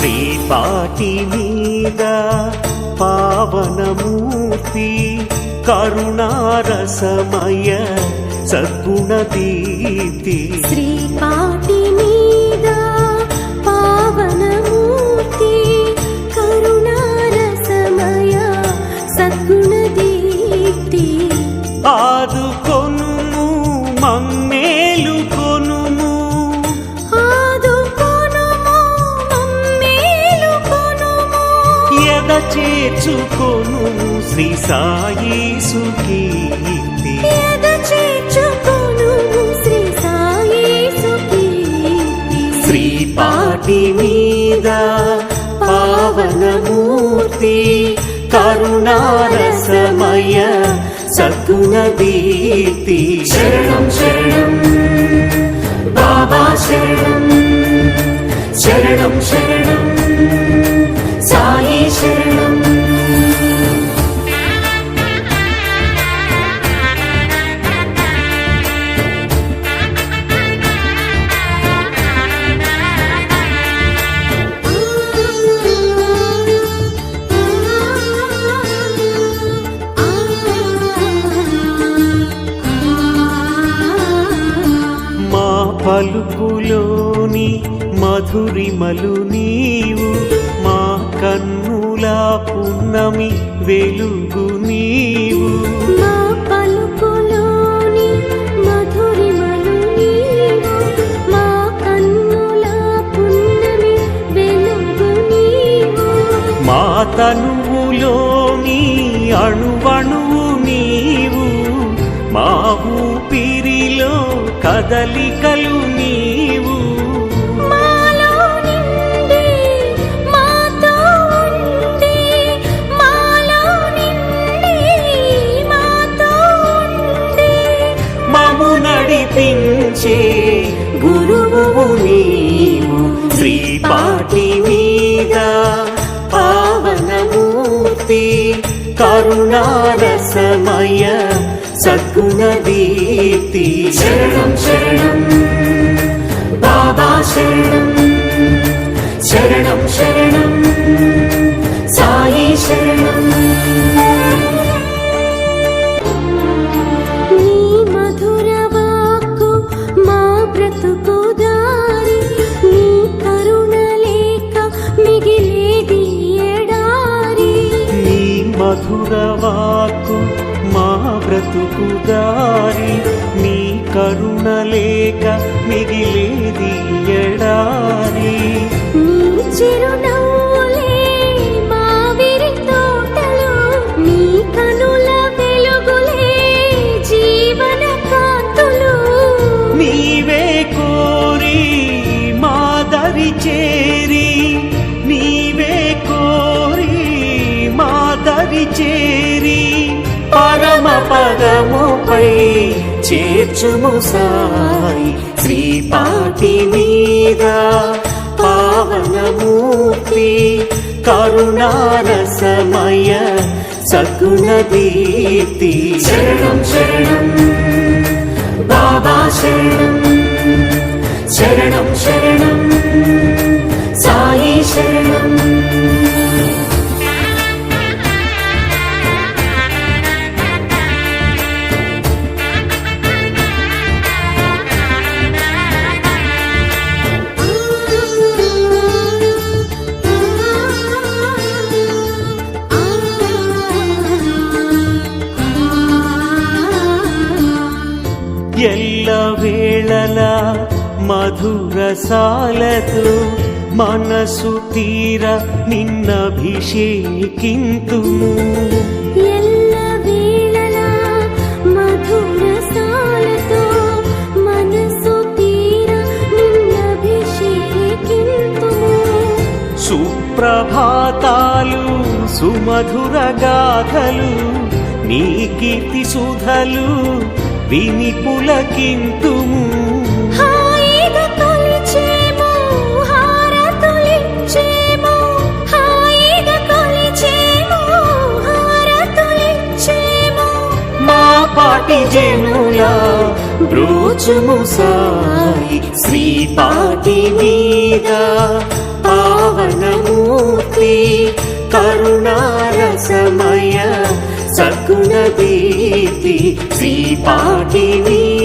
శ్రీపాటి మీద పావనమూర్తి కరుణారసమయ సద్గుణ శ్రీపాటి మీద చేర్చుకొను శ్రీ సాయి సుకీర్తి ఎద చేర్చుకొనుము శ్రీ సాయి సుకీర్తి శ్రీపాటి మీద పావనమూర్తి కరుణారసమయ సద్గుణ దీప్తి. శరణం శరణం బాబా శరణం శరణం శరణం. పలుకులోని మధురిమలు నీవు మా కన్నుల పున్నమి వెలుగు నీవు. మా పలుకులోని మధురిమలు నీవు మా కన్నుల పున్నమి వెలుగు నీవు. మా తనువులోని అణువణువు నీవు మా కదలికలు నీవు. మము నడిపించే గురువు నీవు. శ్రీపాటి మీద పావనమూర్తి కరుణారసమయ సద్గుణ దీప్తి శరణం శరణం. బాబా శరణం. శరణం శరణం. కరుణ లేక మిగిలేది ఎడారి. నీ చిరునవ్వులే మా విరి తోటలు నీ కనుల వెలుగులే జీవన కాంతులు. నీవే కోరి మా దరి చేరి నీవే కోరి మా దరి చేరి. పరమ పదముపై చేర్చుము సాయి శ్రీపాటి మీద. పావనమూర్తి కరుణారసమయ సద్గుణ దీప్తి శరణం శరణం. బాబా శరణం. శరణం శరణం. సాయి శరణం. వేళలా మధురసాలతో మనసు తీర నిన్నభిషేకింతుము. సుప్రభాతాలు సుమధుర గాథలు నీ కీర్తి సుధలు విని పులకింతుము పాటి జనుయా బ్రోచుము సాయి శ్రీ పాటి మీద పావనమూర్తి కరుణారసమయ సగుణ దీతి శ్రీ పాటి మీద.